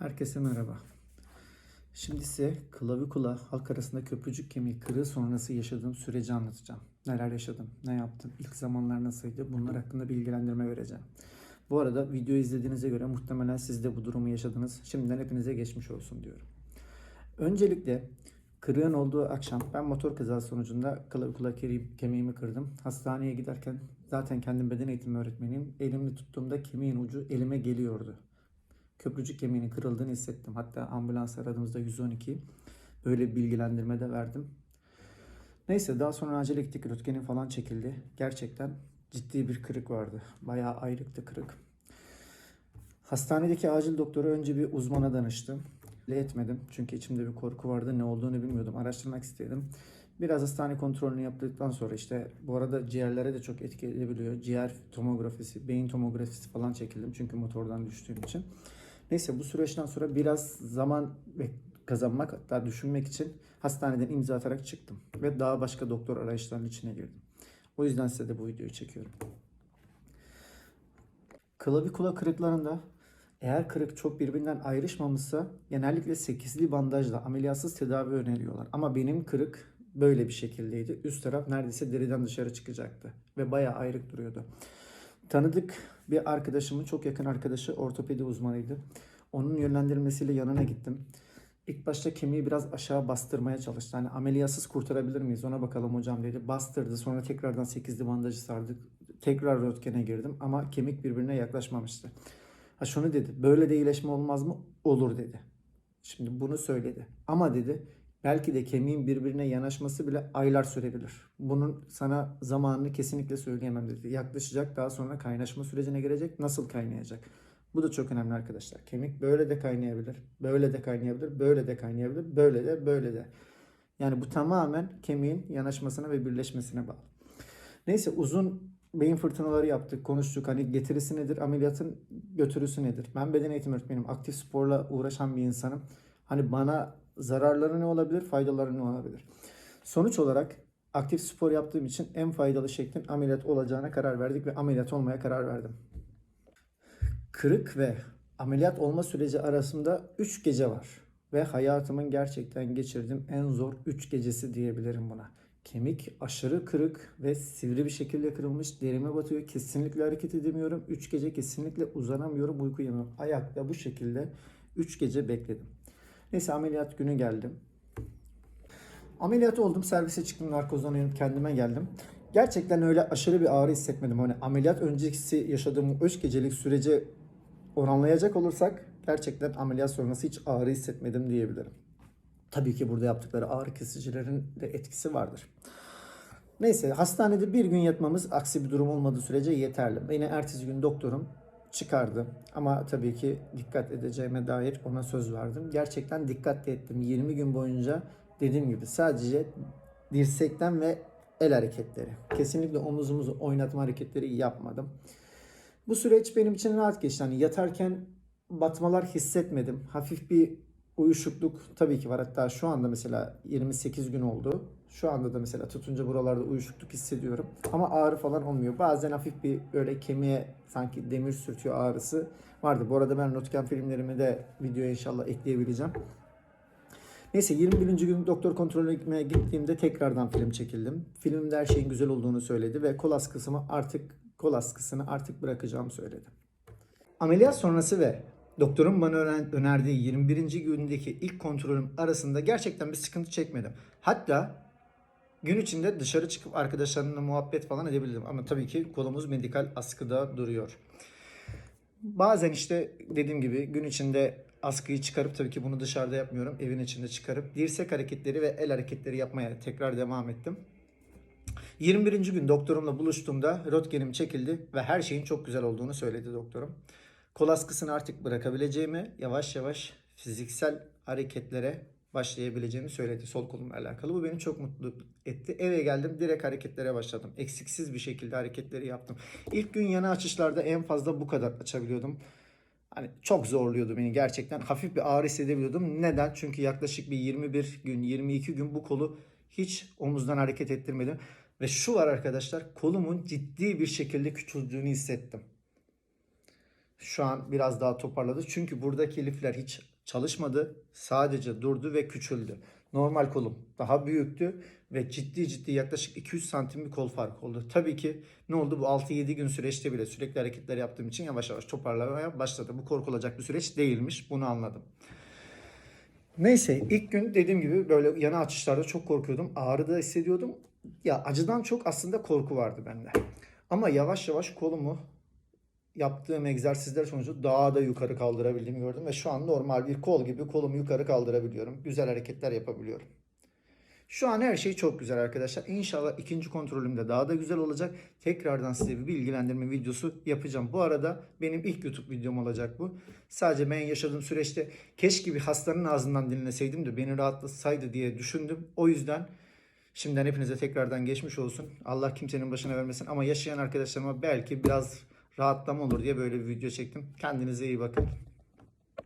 Herkese merhaba. Şimdi size klavikula halk arasında köprücük kemiği kırığı sonrası yaşadığım süreci anlatacağım. Neler yaşadım, ne yaptım, ilk zamanlar nasıldı bunlar hakkında bilgilendirme vereceğim. Bu arada video izlediğinize göre muhtemelen siz de bu durumu yaşadınız. Şimdiden hepinize geçmiş olsun diyorum. Öncelikle kırığın olduğu akşam ben motor kazası sonucunda klavikula kemiği- kemiğimi kırdım. Hastaneye giderken zaten kendim beden eğitimi öğretmeniyim. Elimi tuttuğumda kemiğin ucu elime geliyordu köprücük kemiğinin kırıldığını hissettim. Hatta ambulans aradığımızda 112 böyle bilgilendirme de verdim. Neyse daha sonra acele gittik. Röntgenim falan çekildi. Gerçekten ciddi bir kırık vardı. Bayağı ayrıktı kırık. Hastanedeki acil doktoru önce bir uzmana danıştım. Le etmedim. Çünkü içimde bir korku vardı. Ne olduğunu bilmiyordum. Araştırmak istedim. Biraz hastane kontrolünü yaptıktan sonra işte bu arada ciğerlere de çok etki edebiliyor. Ciğer tomografisi, beyin tomografisi falan çekildim. Çünkü motordan düştüğüm için. Neyse bu süreçten sonra biraz zaman kazanmak hatta düşünmek için hastaneden imza atarak çıktım. Ve daha başka doktor arayışlarının içine girdim. O yüzden size de bu videoyu çekiyorum. Klavikula kırıklarında eğer kırık çok birbirinden ayrışmamışsa genellikle 8'li bandajla ameliyatsız tedavi öneriyorlar. Ama benim kırık böyle bir şekildeydi. Üst taraf neredeyse deriden dışarı çıkacaktı. Ve bayağı ayrık duruyordu. Tanıdık bir arkadaşımın çok yakın arkadaşı ortopedi uzmanıydı. Onun yönlendirmesiyle yanına gittim. İlk başta kemiği biraz aşağı bastırmaya çalıştı. Hani ameliyatsız kurtarabilir miyiz ona bakalım hocam dedi. Bastırdı sonra tekrardan 8'li bandajı sardık. Tekrar röntgene girdim ama kemik birbirine yaklaşmamıştı. Ha şunu dedi böyle de iyileşme olmaz mı? Olur dedi. Şimdi bunu söyledi. Ama dedi belki de kemiğin birbirine yanaşması bile aylar sürebilir. Bunun sana zamanını kesinlikle söyleyemem dedi. Yaklaşacak daha sonra kaynaşma sürecine girecek. Nasıl kaynayacak? Bu da çok önemli arkadaşlar. Kemik böyle de kaynayabilir, böyle de kaynayabilir, böyle de kaynayabilir, böyle de, böyle de. Yani bu tamamen kemiğin yanaşmasına ve birleşmesine bağlı. Neyse uzun beyin fırtınaları yaptık, konuştuk. Hani getirisi nedir, ameliyatın götürüsü nedir? Ben beden eğitimi öğretmeniyim, aktif sporla uğraşan bir insanım. Hani bana zararları ne olabilir, faydaları ne olabilir? Sonuç olarak aktif spor yaptığım için en faydalı şeklin ameliyat olacağına karar verdik ve ameliyat olmaya karar verdim. Kırık ve ameliyat olma süreci arasında 3 gece var. Ve hayatımın gerçekten geçirdiğim en zor 3 gecesi diyebilirim buna. Kemik aşırı kırık ve sivri bir şekilde kırılmış. Derime batıyor. Kesinlikle hareket edemiyorum. 3 gece kesinlikle uzanamıyorum. Uyku yemiyorum. Ayakta bu şekilde 3 gece bekledim. Neyse ameliyat günü geldim. Ameliyat oldum. Servise çıktım. Narkozdan uyanıp kendime geldim. Gerçekten öyle aşırı bir ağrı hissetmedim. Hani ameliyat öncesi yaşadığım 3 gecelik sürece oranlayacak olursak gerçekten ameliyat sonrası hiç ağrı hissetmedim diyebilirim. Tabii ki burada yaptıkları ağrı kesicilerin de etkisi vardır. Neyse hastanede bir gün yatmamız aksi bir durum olmadığı sürece yeterli. Beni ertesi gün doktorum çıkardı. Ama tabii ki dikkat edeceğime dair ona söz verdim. Gerçekten dikkat de ettim. 20 gün boyunca dediğim gibi sadece dirsekten ve el hareketleri. Kesinlikle omuzumuzu oynatma hareketleri yapmadım. Bu süreç benim için rahat geçti. Hani yatarken batmalar hissetmedim. Hafif bir uyuşukluk tabii ki var. Hatta şu anda mesela 28 gün oldu. Şu anda da mesela tutunca buralarda uyuşukluk hissediyorum. Ama ağrı falan olmuyor. Bazen hafif bir böyle kemiğe sanki demir sürtüyor ağrısı vardı. Bu arada ben röntgen filmlerimi de videoya inşallah ekleyebileceğim. Neyse 21. gün doktor kontrolüne gittiğimde tekrardan film çekildim. Filmde her şeyin güzel olduğunu söyledi ve kol askısımı artık kol askısını artık bırakacağım söyledi. Ameliyat sonrası ve doktorun bana öner- önerdiği 21. gündeki ilk kontrolüm arasında gerçekten bir sıkıntı çekmedim. Hatta gün içinde dışarı çıkıp arkadaşlarımla muhabbet falan edebildim. Ama tabii ki kolumuz medikal askıda duruyor. Bazen işte dediğim gibi gün içinde askıyı çıkarıp tabii ki bunu dışarıda yapmıyorum. Evin içinde çıkarıp dirsek hareketleri ve el hareketleri yapmaya tekrar devam ettim. 21. gün doktorumla buluştuğumda röntgenim çekildi ve her şeyin çok güzel olduğunu söyledi doktorum. Kol askısını artık bırakabileceğimi, yavaş yavaş fiziksel hareketlere başlayabileceğimi söyledi sol kolumla alakalı. Bu beni çok mutlu etti. Eve geldim direkt hareketlere başladım. Eksiksiz bir şekilde hareketleri yaptım. İlk gün yana açışlarda en fazla bu kadar açabiliyordum. Hani çok zorluyordu beni gerçekten. Hafif bir ağrı hissedebiliyordum. Neden? Çünkü yaklaşık bir 21 gün, 22 gün bu kolu hiç omuzdan hareket ettirmedim. Ve şu var arkadaşlar, kolumun ciddi bir şekilde küçüldüğünü hissettim. Şu an biraz daha toparladı. Çünkü buradaki lifler hiç çalışmadı. Sadece durdu ve küçüldü. Normal kolum daha büyüktü ve ciddi ciddi yaklaşık 200 santim bir kol farkı oldu. Tabii ki ne oldu bu 6-7 gün süreçte bile sürekli hareketler yaptığım için yavaş yavaş toparlamaya başladı. Bu korkulacak bir süreç değilmiş. Bunu anladım. Neyse ilk gün dediğim gibi böyle yana açışlarda çok korkuyordum. Ağrı da hissediyordum. Ya acıdan çok aslında korku vardı bende. Ama yavaş yavaş kolumu yaptığım egzersizler sonucu daha da yukarı kaldırabildiğimi gördüm. Ve şu an normal bir kol gibi kolumu yukarı kaldırabiliyorum. Güzel hareketler yapabiliyorum. Şu an her şey çok güzel arkadaşlar. İnşallah ikinci kontrolümde daha da güzel olacak. Tekrardan size bir bilgilendirme videosu yapacağım. Bu arada benim ilk YouTube videom olacak bu. Sadece ben yaşadığım süreçte keşke bir hastanın ağzından dinleseydim de beni rahatlatsaydı diye düşündüm. O yüzden şimdiden hepinize tekrardan geçmiş olsun. Allah kimsenin başına vermesin ama yaşayan arkadaşlarıma belki biraz rahatlama olur diye böyle bir video çektim. Kendinize iyi bakın.